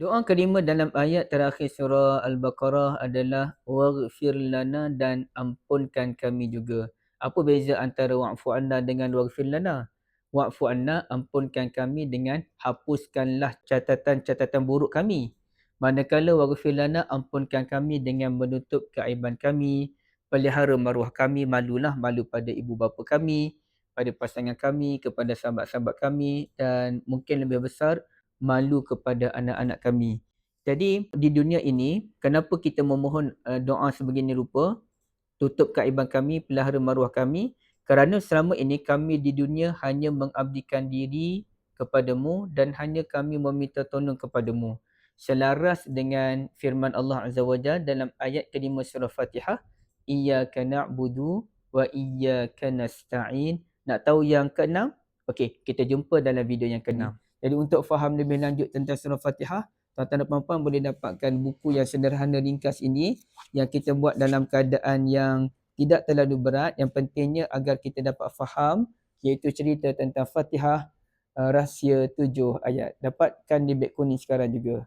Doa kelima dalam ayat terakhir surah Al-Baqarah adalah waghfir lana dan ampunkan kami juga. Apa beza antara wa'fu anna dengan waghfir lana? Wa'fu anna ampunkan kami dengan hapuskanlah catatan-catatan buruk kami. Manakala waghfir lana ampunkan kami dengan menutup keaiban kami, pelihara maruah kami, malulah malu pada ibu bapa kami, pada pasangan kami, kepada sahabat-sahabat kami dan mungkin lebih besar malu kepada anak-anak kami. Jadi di dunia ini, kenapa kita memohon uh, doa sebegini rupa? Tutup keaiban kami, pelihara maruah kami. Kerana selama ini kami di dunia hanya mengabdikan diri kepadamu dan hanya kami meminta tolong kepadamu. Selaras dengan firman Allah Azza wa Jalla dalam ayat kelima surah Fatihah, Iyaka na'budu wa iyaka nasta'in. Nak tahu yang keenam? Okey, kita jumpa dalam video yang keenam. Jadi untuk faham lebih lanjut tentang surah Fatihah, tuan-tuan dan puan-puan boleh dapatkan buku yang sederhana ringkas ini yang kita buat dalam keadaan yang tidak terlalu berat. Yang pentingnya agar kita dapat faham iaitu cerita tentang Fatihah uh, rahsia tujuh ayat. Dapatkan di beg kuning sekarang juga.